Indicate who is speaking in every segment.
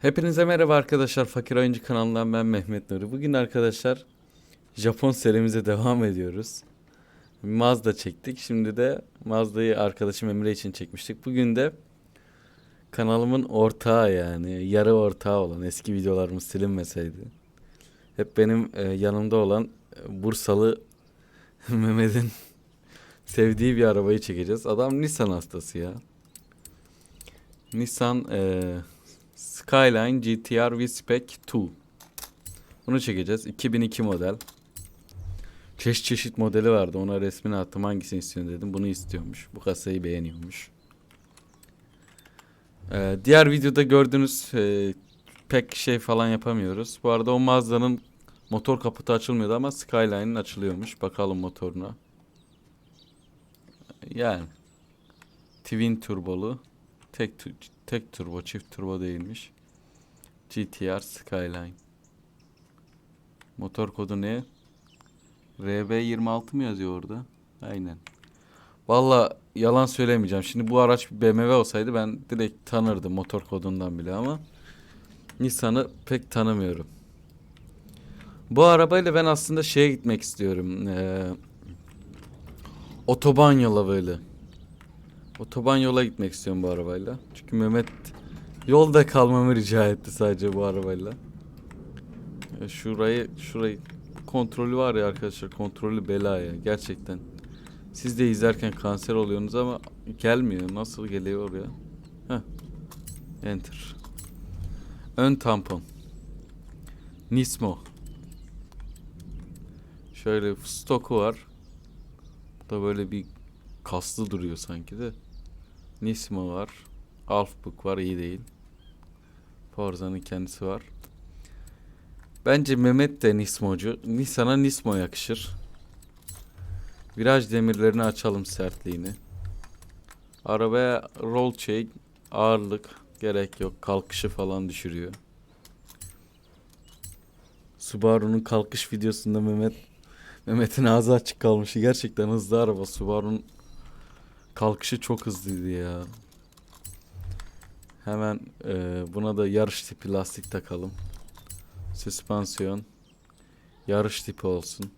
Speaker 1: Hepinize merhaba arkadaşlar. Fakir Oyuncu kanalından ben Mehmet Nuri. Bugün arkadaşlar Japon serimize devam ediyoruz. Mazda çektik. Şimdi de Mazda'yı arkadaşım Emre için çekmiştik. Bugün de kanalımın ortağı yani yarı ortağı olan eski videolarımız silinmeseydi. Hep benim e, yanımda olan e, Bursalı Mehmet'in sevdiği bir arabayı çekeceğiz. Adam Nissan hastası ya. Nissan e, Skyline GTR V-Spec 2. Bunu çekeceğiz. 2002 model. Çeşit çeşit modeli vardı. Ona resmini attım. Hangisini istiyorsun dedim. Bunu istiyormuş. Bu kasayı beğeniyormuş. Ee, diğer videoda gördüğünüz e, pek şey falan yapamıyoruz. Bu arada o Mazda'nın motor kaputu açılmıyordu ama Skyline'ın açılıyormuş. Bakalım motoruna. Yani twin turbolu tek tek turbo çift turbo değilmiş. GTR Skyline. Motor kodu ne? RB26 mı yazıyor orada? Aynen. Valla yalan söylemeyeceğim. Şimdi bu araç bir BMW olsaydı ben direkt tanırdım motor kodundan bile ama Nissan'ı pek tanımıyorum. Bu arabayla ben aslında şeye gitmek istiyorum. Ee, otoban yola böyle. Otoban yola gitmek istiyorum bu arabayla. Çünkü Mehmet yolda kalmamı rica etti sadece bu arabayla. Ya şurayı şurayı kontrolü var ya arkadaşlar kontrolü bela ya gerçekten. Siz de izlerken kanser oluyorsunuz ama gelmiyor. Nasıl geliyor oraya? Heh. Enter. Ön tampon. Nismo. Şöyle stoku var. Bu da böyle bir kaslı duruyor sanki de. Nismo var. Alfbook var iyi değil. Forza'nın kendisi var. Bence Mehmet de Nismocu. Nissan'a Nismo yakışır. Viraj demirlerini açalım sertliğini. Arabaya roll check, ağırlık gerek yok. Kalkışı falan düşürüyor. Subaru'nun kalkış videosunda Mehmet Mehmet'in ağzı açık kalmış. Gerçekten hızlı araba. Subaru'nun kalkışı çok hızlıydı ya. Hemen e, buna da yarış tipi lastik takalım. Süspansiyon. Yarış tipi olsun.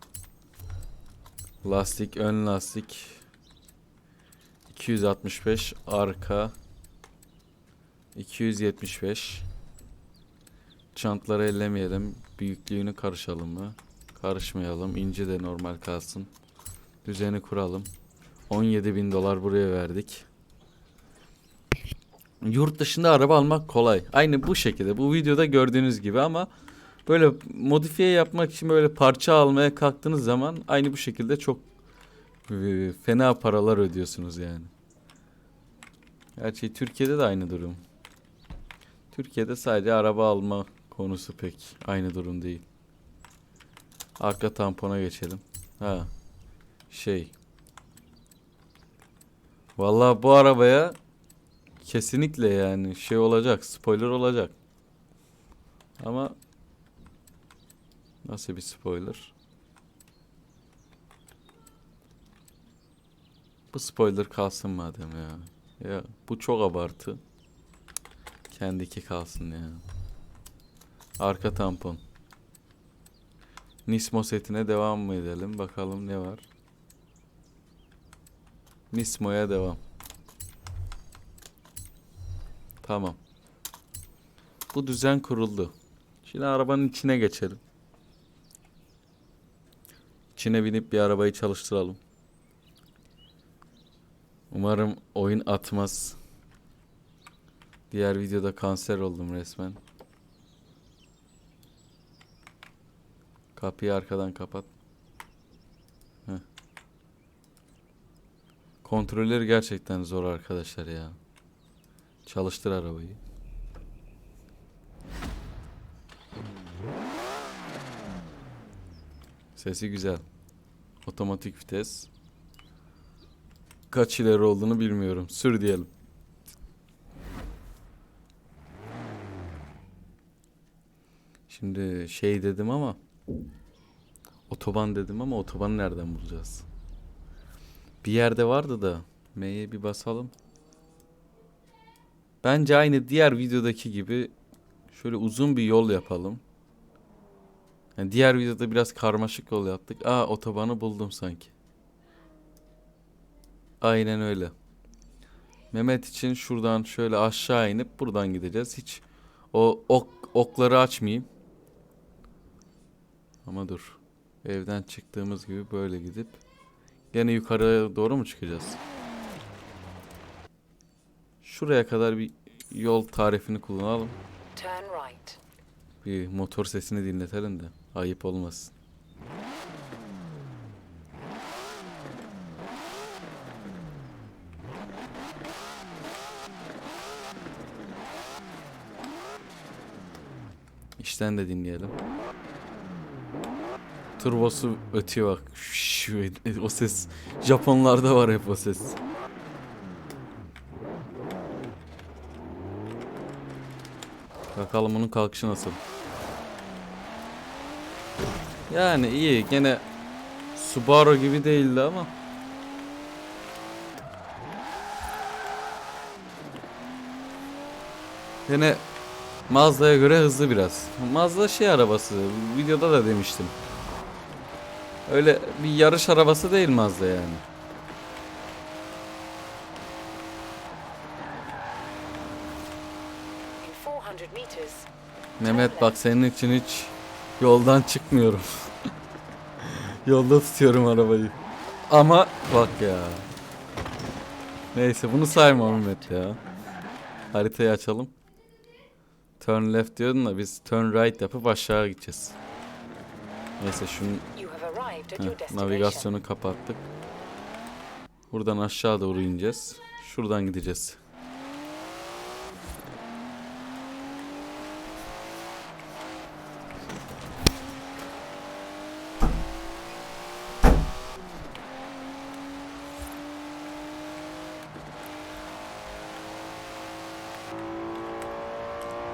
Speaker 1: Lastik ön lastik. 265 arka. 275. Çantları ellemeyelim. Büyüklüğünü karışalım mı? Karışmayalım. İnce de normal kalsın. Düzeni kuralım. 17 bin dolar buraya verdik. Yurt dışında araba almak kolay. Aynı bu şekilde. Bu videoda gördüğünüz gibi ama böyle modifiye yapmak için böyle parça almaya kalktığınız zaman aynı bu şekilde çok e, fena paralar ödüyorsunuz yani. Gerçi Türkiye'de de aynı durum. Türkiye'de sadece araba alma konusu pek aynı durum değil. Arka tampona geçelim. Ha. Şey. Vallahi bu arabaya kesinlikle yani şey olacak, spoiler olacak. Ama nasıl bir spoiler? Bu spoiler kalsın madem ya. Ya bu çok abartı. Kendiki kalsın ya. Arka tampon. Nismo setine devam mı edelim? Bakalım ne var. Nismo'ya devam. Tamam. Bu düzen kuruldu. Şimdi arabanın içine geçelim. İçine binip bir arabayı çalıştıralım. Umarım oyun atmaz. Diğer videoda kanser oldum resmen. Kapıyı arkadan kapat. Heh. Kontrolleri gerçekten zor arkadaşlar ya. Çalıştır arabayı. Sesi güzel. Otomatik vites. Kaç ileri olduğunu bilmiyorum. Sür diyelim. Şimdi şey dedim ama otoban dedim ama otobanı nereden bulacağız? Bir yerde vardı da M'ye bir basalım. Bence aynı diğer videodaki gibi Şöyle uzun bir yol yapalım. Yani diğer videoda biraz karmaşık yol yaptık. Aa otobanı buldum sanki. Aynen öyle. Mehmet için şuradan şöyle aşağı inip buradan gideceğiz. Hiç o ok, okları açmayayım. Ama dur. Evden çıktığımız gibi böyle gidip gene yukarıya doğru mu çıkacağız? Şuraya kadar bir yol tarifini kullanalım.
Speaker 2: Turn right.
Speaker 1: Bir motor sesini dinletelim de ayıp olmasın. İşten de dinleyelim. Turbosu ötüyor bak. O ses Japonlarda var hep o ses. Bakalım bunun kalkışı nasıl. Yani iyi gene Subaru gibi değildi ama. Gene Mazda'ya göre hızlı biraz. Mazda şey arabası. Videoda da demiştim. Öyle bir yarış arabası değil Mazda yani. Mehmet bak senin için hiç yoldan çıkmıyorum. Yolda tutuyorum arabayı. Ama bak ya. Neyse bunu sayma Mehmet ya. Haritayı açalım. Turn left diyordun da biz turn right yapıp aşağı gideceğiz. Neyse şunu heh, navigasyonu kapattık. Buradan aşağı doğru ineceğiz. Şuradan gideceğiz.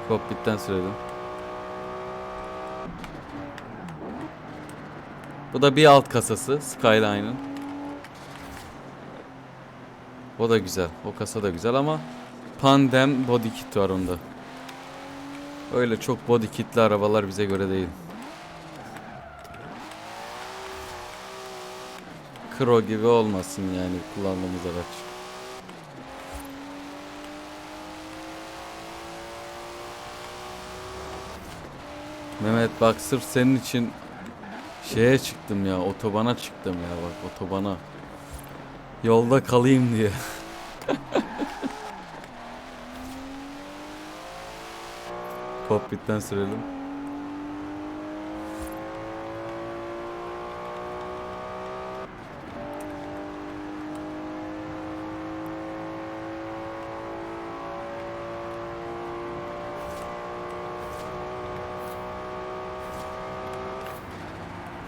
Speaker 1: Cockpit'ten sürelim. Bu da bir alt kasası Skyline'ın. O da güzel. O kasa da güzel ama Pandem body kit var onda. Öyle çok body kitli arabalar bize göre değil. Kro gibi olmasın yani kullandığımız araç. Mehmet bak sırf senin için şeye çıktım ya otobana çıktım ya bak otobana. Yolda kalayım diye. Cockpit'ten sürelim.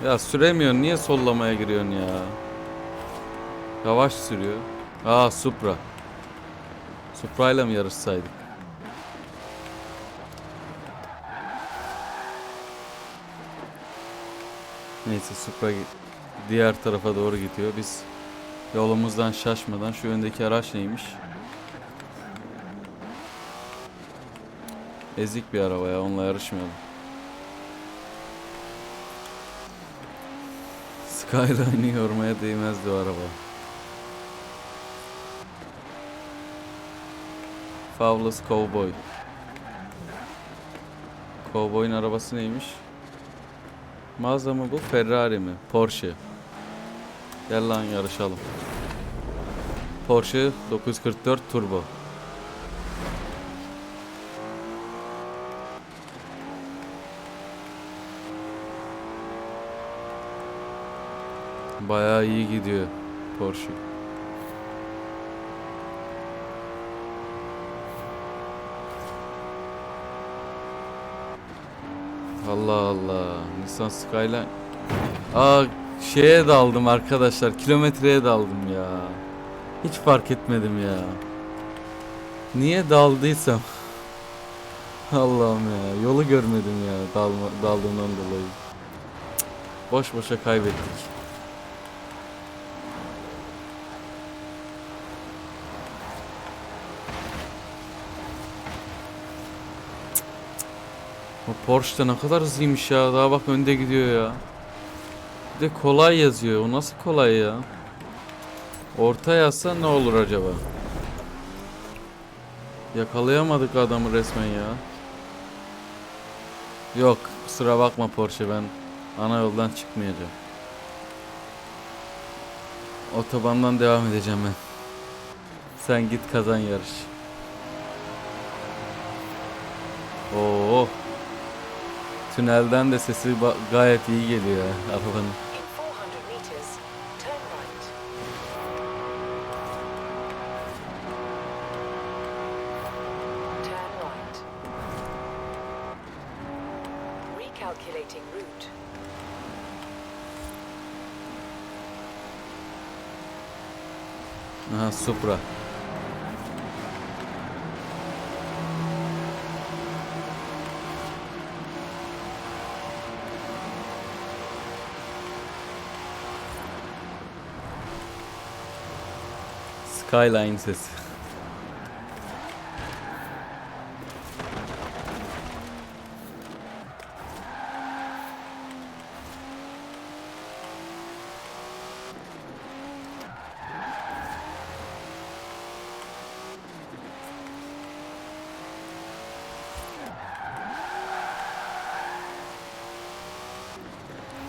Speaker 1: Ya süremiyorsun. Niye sollamaya giriyorsun ya? Yavaş sürüyor. Aa Supra. Supra ile mi yarışsaydık? Neyse Supra diğer tarafa doğru gidiyor. Biz yolumuzdan şaşmadan şu öndeki araç neymiş? Ezik bir araba ya onunla yarışmayalım. Skyline'ı yormaya değmezdi o araba. Fabulous Cowboy. Cowboy'un arabası neymiş? Mazda mı bu? Ferrari mi? Porsche. Gel lan yarışalım. Porsche 944 Turbo. Bayağı iyi gidiyor Porsche. Allah Allah. Nissan Skyline. Aa şeye daldım arkadaşlar. Kilometreye daldım ya. Hiç fark etmedim ya. Niye daldıysam. Allah'ım ya. Yolu görmedim ya dalma, daldığımdan dolayı. Cık, Boş boşa kaybettik. O Porsche ne kadar hızlıymış ya. Daha bak önde gidiyor ya. Bir de kolay yazıyor. O nasıl kolay ya? Orta yazsa ne olur acaba? Yakalayamadık adamı resmen ya. Yok kusura bakma Porsche ben ana yoldan çıkmayacağım. Otobandan devam edeceğim ben. Sen git kazan yarış. Oo. Tünelden de sesi gayet iyi geliyor arabanın.
Speaker 2: In 400 meters, turn right. Turn right. Recalculating route.
Speaker 1: Aha Supra. Skyline sesi.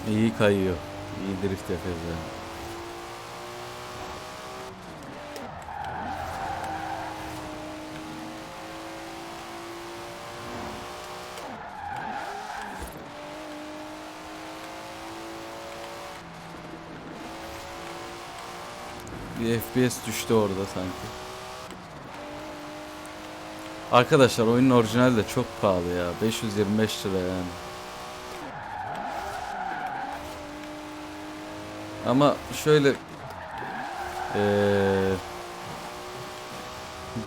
Speaker 1: İyi kayıyor. İyi drift yapıyoruz yani. Bir FPS düştü orada sanki. Arkadaşlar oyunun orijinali de çok pahalı ya. 525 lira yani. Ama şöyle eee,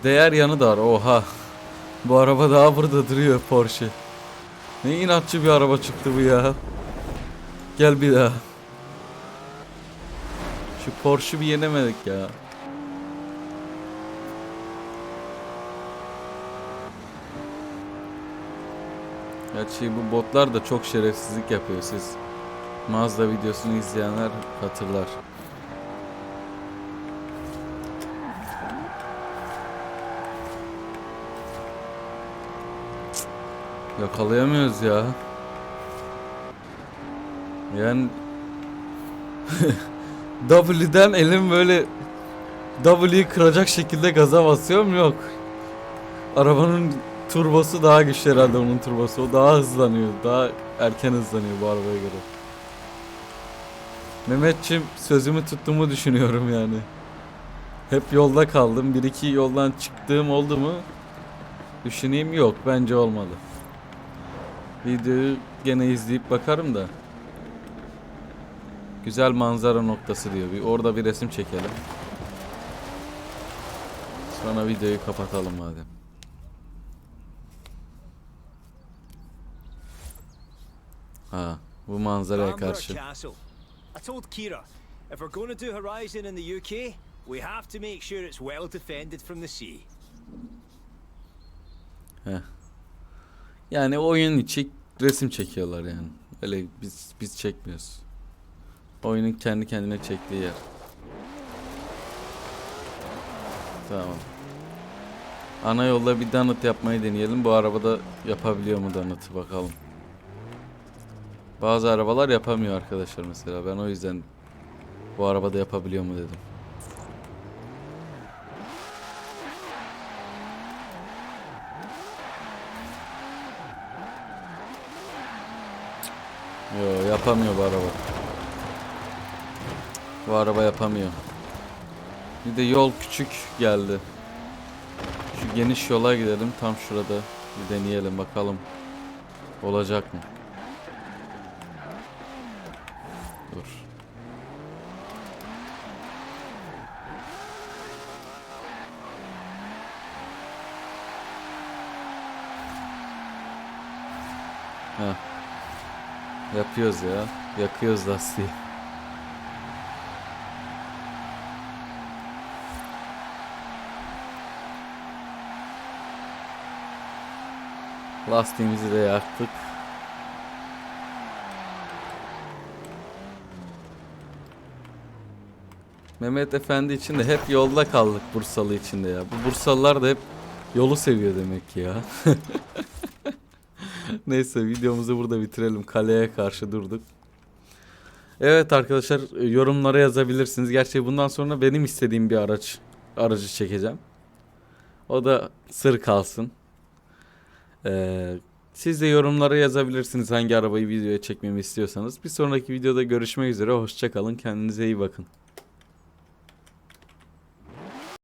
Speaker 1: değer yanı da var. Oha. Bu araba daha burada duruyor Porsche. Ne inatçı bir araba çıktı bu ya. Gel bir daha. Şu Porsche'u bir yenemedik ya. Gerçi bu botlar da çok şerefsizlik yapıyor siz. Mazda videosunu izleyenler hatırlar. Yakalayamıyoruz ya. Yani W'den elim böyle W'yi kıracak şekilde gaza basıyorum yok. Arabanın turbosu daha güçlü herhalde onun turbosu. O daha hızlanıyor. Daha erken hızlanıyor bu arabaya göre. Mehmetçim sözümü tuttuğumu düşünüyorum yani. Hep yolda kaldım. Bir iki yoldan çıktığım oldu mu? Düşüneyim yok. Bence olmadı. Videoyu gene izleyip bakarım da. Güzel manzara noktası diyor. Bir orada bir resim çekelim. Sonra videoyu kapatalım madem. Ha, bu manzaraya karşı.
Speaker 3: I told Kira, if we're going to do Horizon in the UK, we have to make sure it's well defended from the sea.
Speaker 1: Yani oyun içi resim çekiyorlar yani. Öyle biz biz çekmiyoruz. Oyunun kendi kendine çektiği yer. Tamam. Ana yolda bir donut yapmayı deneyelim. Bu arabada yapabiliyor mu donut'ı bakalım. Bazı arabalar yapamıyor arkadaşlar mesela. Ben o yüzden bu arabada yapabiliyor mu dedim. Yo yapamıyor bu araba. Bu araba yapamıyor. Bir de yol küçük geldi. Şu geniş yola gidelim. Tam şurada bir deneyelim bakalım. Olacak mı? Dur. Heh. Yapıyoruz ya. Yakıyoruz lastiği. Lastiğimizi de yaktık. Mehmet Efendi için de hep yolda kaldık Bursalı içinde ya. Bu Bursalılar da hep yolu seviyor demek ki ya. Neyse videomuzu burada bitirelim. Kaleye karşı durduk. Evet arkadaşlar yorumlara yazabilirsiniz. Gerçi bundan sonra benim istediğim bir araç aracı çekeceğim. O da sır kalsın. Ee, siz de yorumlara yazabilirsiniz hangi arabayı videoya çekmemi istiyorsanız. Bir sonraki videoda görüşmek üzere. Hoşçakalın. Kendinize iyi bakın.